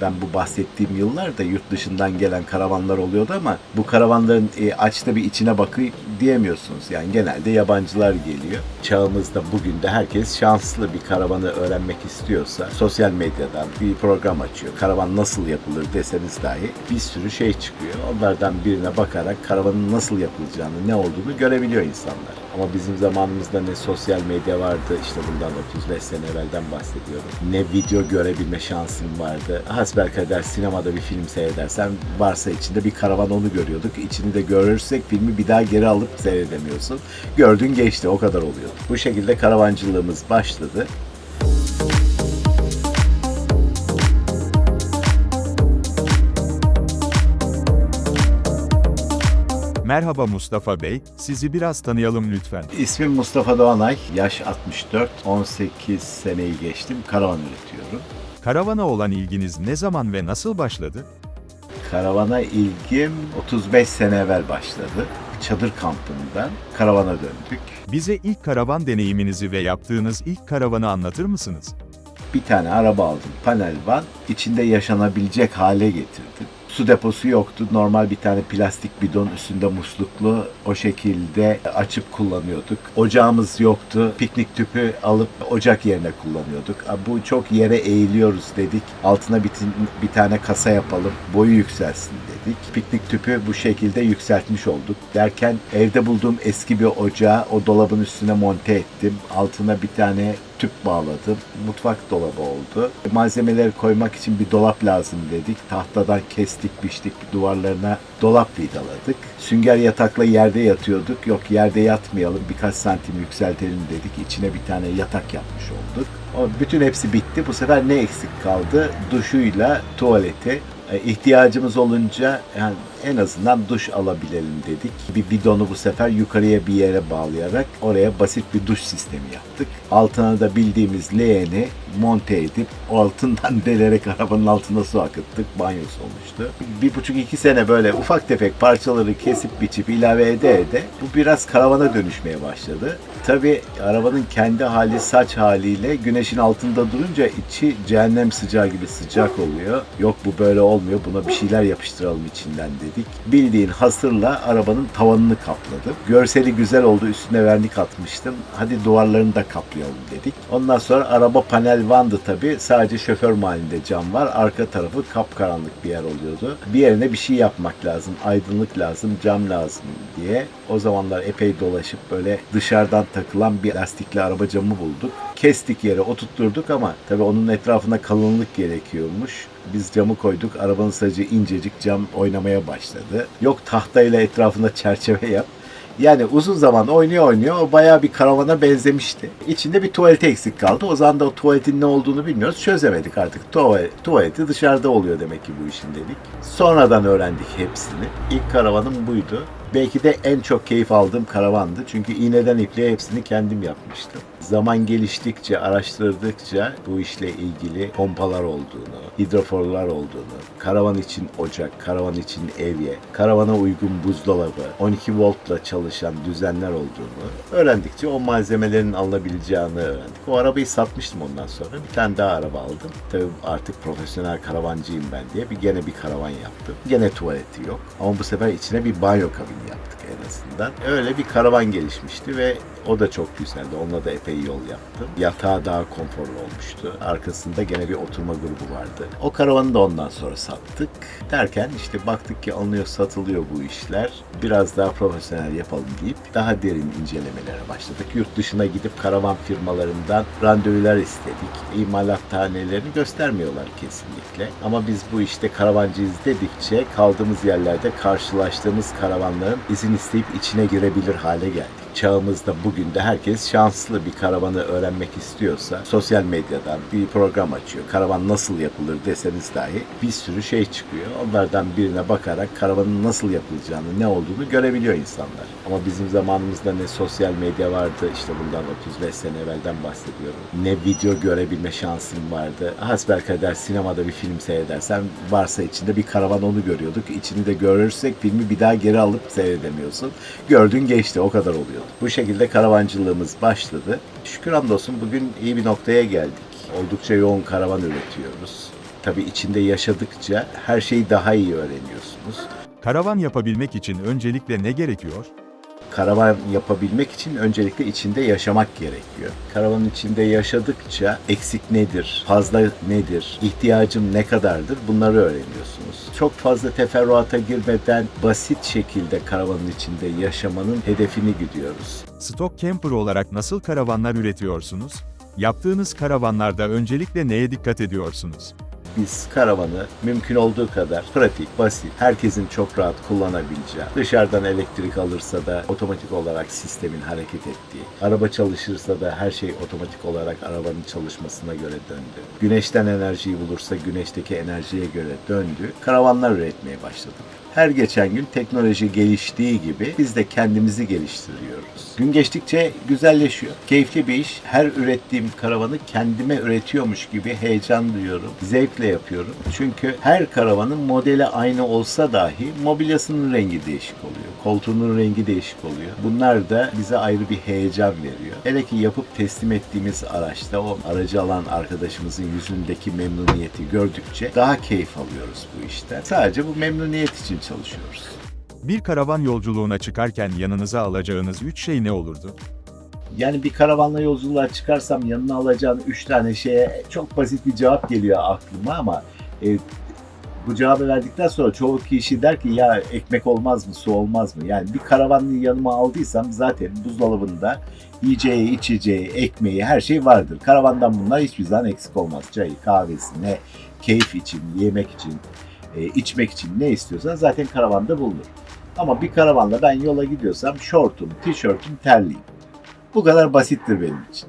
ben bu bahsettiğim yıllarda yurt dışından gelen karavanlar oluyordu ama bu karavanların e, aç da bir içine bakayım diyemiyorsunuz. Yani genelde yabancılar geliyor. Çağımızda bugün de herkes şanslı bir karavanı öğrenmek istiyorsa sosyal medyadan bir program açıyor. Karavan nasıl yapılır deseniz dahi bir sürü şey çıkıyor. Onlardan birine bakarak karavanın nasıl yapılacağını, ne olduğunu görebiliyor insanlar. Ama bizim zamanımızda ne sosyal medya vardı, işte bundan 35 sene evvelden bahsediyorum. Ne video görebilme şansım vardı. Hasbelkader sinemada bir film seyredersen varsa içinde bir karavan onu görüyorduk. İçini de görürsek filmi bir daha geri alıp seyredemiyorsun. Gördün geçti o kadar oluyordu. Bu şekilde karavancılığımız başladı. Merhaba Mustafa Bey, sizi biraz tanıyalım lütfen. İsmim Mustafa Doğanay, yaş 64, 18 seneyi geçtim, karavan üretiyorum. Karavana olan ilginiz ne zaman ve nasıl başladı? Karavana ilgim 35 sene evvel başladı. Çadır kampından karavana döndük. Bize ilk karavan deneyiminizi ve yaptığınız ilk karavanı anlatır mısınız? Bir tane araba aldım, panel van. İçinde yaşanabilecek hale getirdim. Su deposu yoktu. Normal bir tane plastik bidon üstünde musluklu o şekilde açıp kullanıyorduk. Ocağımız yoktu. Piknik tüpü alıp ocak yerine kullanıyorduk. "Aa, Bu çok yere eğiliyoruz dedik. Altına bir, bir tane kasa yapalım. Boyu yükselsin dedik. Piknik tüpü bu şekilde yükseltmiş olduk. Derken evde bulduğum eski bir ocağı o dolabın üstüne monte ettim. Altına bir tane tüp bağladım. Mutfak dolabı oldu. Malzemeleri koymak için bir dolap lazım dedik. Tahtadan kestik, biçtik duvarlarına dolap vidaladık. Sünger yatakla yerde yatıyorduk. Yok yerde yatmayalım birkaç santim yükseltelim dedik. İçine bir tane yatak yapmış olduk. O bütün hepsi bitti. Bu sefer ne eksik kaldı? Duşuyla tuvaleti. E, ihtiyacımız olunca yani en azından duş alabilelim dedik. Bir bidonu bu sefer yukarıya bir yere bağlayarak oraya basit bir duş sistemi yaptık. Altına da bildiğimiz leğeni monte edip altından delerek arabanın altına su akıttık. Banyosu olmuştu. Bir buçuk iki sene böyle ufak tefek parçaları kesip biçip ilave ede ede bu biraz karavana dönüşmeye başladı. Tabi arabanın kendi hali saç haliyle güneşin altında durunca içi cehennem sıcağı gibi sıcak oluyor. Yok bu böyle olmuyor buna bir şeyler yapıştıralım içinden dedik. Bildiğin hasırla arabanın tavanını kapladım. Görseli güzel oldu üstüne vernik atmıştım. Hadi duvarlarını da kaplayalım dedik. Ondan sonra araba panel vandı tabi. Sadece şoför mahallinde cam var. Arka tarafı kapkaranlık bir yer oluyordu. Bir yerine bir şey yapmak lazım. Aydınlık lazım, cam lazım diye. O zamanlar epey dolaşıp böyle dışarıdan takılan bir lastikli araba camı bulduk. Kestik yere oturtturduk ama tabii onun etrafına kalınlık gerekiyormuş. Biz camı koyduk. Arabanın sadece incecik cam oynamaya başladı. Yok tahtayla etrafına çerçeve yap. Yani uzun zaman oynuyor oynuyor o bayağı bir karavana benzemişti. İçinde bir tuvaleti eksik kaldı. O zaman da o tuvaletin ne olduğunu bilmiyoruz. Çözemedik artık. Tuvalet, tuvaleti dışarıda oluyor demek ki bu işin dedik. Sonradan öğrendik hepsini. İlk karavanım buydu. Belki de en çok keyif aldığım karavandı. Çünkü iğneden ipliğe hepsini kendim yapmıştım. Zaman geliştikçe, araştırdıkça bu işle ilgili pompalar olduğunu, hidroforlar olduğunu, karavan için ocak, karavan için evye, karavana uygun buzdolabı, 12 voltla çalışan düzenler olduğunu öğrendikçe o malzemelerin alınabileceğini öğrendik. O arabayı satmıştım ondan sonra. Bir tane daha araba aldım. Tabii artık profesyonel karavancıyım ben diye bir gene bir karavan yaptım. Gene tuvaleti yok. Ama bu sefer içine bir banyo kabini yaptık en azından. Öyle bir karavan gelişmişti ve o da çok güzeldi. Onunla da epey yol yaptım. Yatağı daha konforlu olmuştu. Arkasında gene bir oturma grubu vardı. O karavanı da ondan sonra sattık. Derken işte baktık ki alınıyor satılıyor bu işler. Biraz daha profesyonel yapalım deyip daha derin incelemelere başladık. Yurt dışına gidip karavan firmalarından randevular istedik. İmalathanelerini göstermiyorlar kesinlikle. Ama biz bu işte karavancıyız dedikçe kaldığımız yerlerde karşılaştığımız karavanların izin isteyip içine girebilir hale geldik çağımızda bugün de herkes şanslı bir karavanı öğrenmek istiyorsa sosyal medyadan bir program açıyor. Karavan nasıl yapılır deseniz dahi bir sürü şey çıkıyor. Onlardan birine bakarak karavanın nasıl yapılacağını, ne olduğunu görebiliyor insanlar. Ama bizim zamanımızda ne sosyal medya vardı, işte bundan 35 sene evvelden bahsediyorum. Ne video görebilme şansım vardı. Hasbelkader sinemada bir film seyredersen varsa içinde bir karavan onu görüyorduk. İçini de görürsek filmi bir daha geri alıp seyredemiyorsun. Gördün geçti o kadar oluyordu. Bu şekilde karavancılığımız başladı. Şükür hamdolsun bugün iyi bir noktaya geldik. Oldukça yoğun karavan üretiyoruz. tabii içinde yaşadıkça her şeyi daha iyi öğreniyorsunuz. Karavan yapabilmek için öncelikle ne gerekiyor? Karavan yapabilmek için öncelikle içinde yaşamak gerekiyor. Karavanın içinde yaşadıkça eksik nedir, fazla nedir, ihtiyacım ne kadardır bunları öğreniyorsunuz. Çok fazla teferruata girmeden basit şekilde karavanın içinde yaşamanın hedefini gidiyoruz. Stock camper olarak nasıl karavanlar üretiyorsunuz? Yaptığınız karavanlarda öncelikle neye dikkat ediyorsunuz? Biz karavanı mümkün olduğu kadar pratik, basit, herkesin çok rahat kullanabileceği, dışarıdan elektrik alırsa da otomatik olarak sistemin hareket ettiği, araba çalışırsa da her şey otomatik olarak arabanın çalışmasına göre döndü. Güneşten enerjiyi bulursa güneşteki enerjiye göre döndü. Karavanlar üretmeye başladık. Her geçen gün teknoloji geliştiği gibi biz de kendimizi geliştiriyoruz. Gün geçtikçe güzelleşiyor. Keyifli bir iş. Her ürettiğim karavanı kendime üretiyormuş gibi heyecan duyuyorum. Zevkle yapıyorum. Çünkü her karavanın modeli aynı olsa dahi mobilyasının rengi değişik oluyor. Koltuğunun rengi değişik oluyor. Bunlar da bize ayrı bir heyecan veriyor. Hele ki yapıp teslim ettiğimiz araçta o aracı alan arkadaşımızın yüzündeki memnuniyeti gördükçe daha keyif alıyoruz bu işten. Sadece bu memnuniyet için çalışıyoruz. Bir karavan yolculuğuna çıkarken yanınıza alacağınız 3 şey ne olurdu? Yani bir karavanla yolculuğa çıkarsam yanına alacağın üç tane şeye çok basit bir cevap geliyor aklıma ama e, bu cevabı verdikten sonra çoğu kişi der ki ya ekmek olmaz mı, su olmaz mı? Yani bir karavanlı yanıma aldıysam zaten buzdolabında yiyeceği, içeceği, ekmeği her şey vardır. Karavandan bunlar hiçbir zaman eksik olmaz. Çayı, kahvesi, ne keyif için, yemek için, e, içmek için ne istiyorsan zaten karavanda bulunur. Ama bir karavanla ben yola gidiyorsam şortum, tişörtüm, terliyim. Bu kadar basittir benim için.